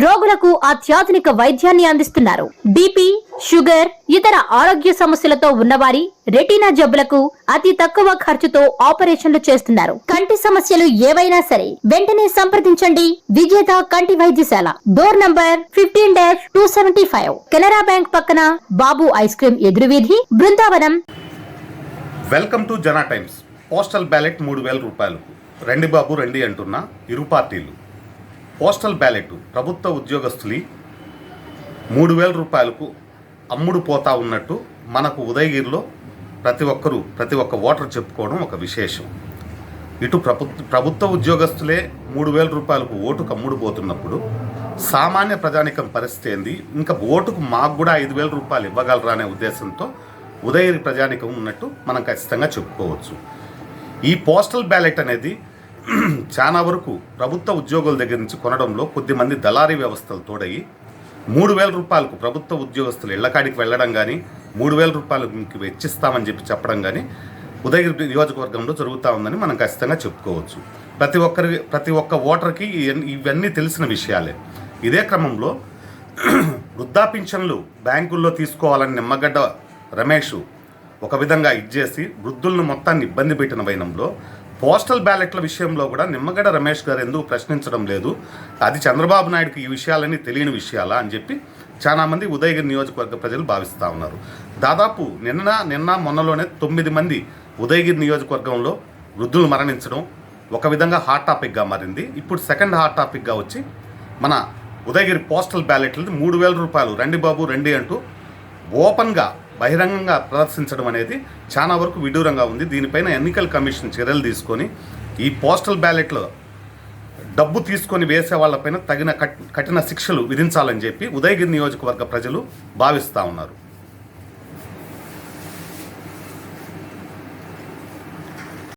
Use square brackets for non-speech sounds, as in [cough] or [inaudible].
రోగులకు అత్యాధునిక వైద్యాన్ని అందిస్తున్నారు. బీపీ షుగర్ ఇతర ఆరోగ్య సమస్యలతో ఉన్నవారి రెటీనా జబ్బులకు అతి తక్కువ ఖర్చుతో ఆపరేషన్లు చేస్తున్నారు. కంటి సమస్యలు ఏవైనా సరే వెంటనే సంప్రదించండి. విజేత కంటి వైద్యశాల. Door number fifteen dash two seventy five. Canara bank పక్కన Babu ice cream ఎదురువీధి Brindavanam. Welcome to Jana times. Postal ballot మూడు వేల రూపాయలు రెండు బాబు రండి అంటున్న ఇరు పార్టీలు. పోస్టల్ బ్యాలెట్ ప్రభుత్వ ఉద్యోగస్తులు మూడు వేల రూపాయలకు అమ్ముడు పోతా ఉన్నట్టు మనకు ఉదయగిరిలో ప్రతి ఒక్కరూ ప్రతి ఒక్క ఓటర్ చెప్పుకోవడం ఒక విశేషం. ఇటు ప్రభుత్వ ప్రభుత్వ ఉద్యోగస్తులే మూడు వేల రూపాయలకు ఓటుకు అమ్ముడు పోతున్నప్పుడు సామాన్య ప్రజానికం పరిస్థితి ఏంది? ఇంకా ఓటుకు మాకు కూడా ఐదు వేల రూపాయలు ఇవ్వగలరా అనే ఉద్దేశంతో ఉదయగిరి ప్రజానికం ఉన్నట్టు మనం ఖచ్చితంగా చెప్పుకోవచ్చు. ఈ పోస్టల్ బ్యాలెట్ అనేది [clears throat] చాలా వరకు ప్రభుత్వ ఉద్యోగుల దగ్గర నుంచి కొనడంలో కొద్దిమంది దళారీ వ్యవస్థలు తోడయి మూడు వేల రూపాయలకు ప్రభుత్వ ఉద్యోగస్తులు ఇళ్ళకాడికి వెళ్ళడం కానీ మూడు వేల రూపాయలకు మీకు వెచ్చిస్తామని చెప్పి చెప్పడం కానీ ఉదయగిరి నియోజకవర్గంలో జరుగుతూ ఉందని మనం ఖచ్చితంగా చెప్పుకోవచ్చు. ప్రతి ఒక్కరి ప్రతి ఒక్క ఓటర్కి ఇవన్నీ- తెలిసిన విషయాలే. ఇదే క్రమంలో [clears throat] వృద్ధాపింఛన్లు బ్యాంకుల్లో తీసుకోవాలని నిమ్మగడ్డ రమేష్ ఒక విధంగా ఇచ్చేసి వృద్ధులను మొత్తాన్ని ఇబ్బంది పెట్టిన వైనంలో పోస్టల్ బ్యాలెట్ల విషయంలో కూడా నిమ్మగడ్డ రమేష్ గారు ఎందుకు ప్రశ్నించడం లేదు? అది చంద్రబాబు నాయుడుకి ఈ విషయాలన్నీ తెలియని విషయాలా అని చెప్పి చాలామంది ఉదయగిరి నియోజకవర్గ ప్రజలు భావిస్తూ ఉన్నారు. దాదాపు నిన్న నిన్న మొన్నలోనే తొమ్మిది మంది ఉదయగిరి నియోజకవర్గంలో వృద్ధులు మరణించడం ఒక విధంగా హాట్ టాపిక్గా మారింది. ఇప్పుడు సెకండ్ హాట్ టాపిక్గా వచ్చి మన ఉదయగిరి పోస్టల్ బ్యాలెట్లు మూడు వేల రూపాయలు. రండి బాబు రండి అంటూ ఓపెన్గా బహిరంగంగా ప్రదర్శించడం అనేది చాలా వరకు విడూరంగా ఉంది. దీనిపైన ఎన్నికల కమిషన్ చర్యలు తీసుకొని ఈ పోస్టల్ బ్యాలెట్లో డబ్బు తీసుకొని వేసే వాళ్ళపైన తగిన కట్- కఠిన శిక్షలు విధించాలని చెప్పి ఉదయగిరి నియోజకవర్గ ప్రజలు భావిస్తూ ఉన్నారు.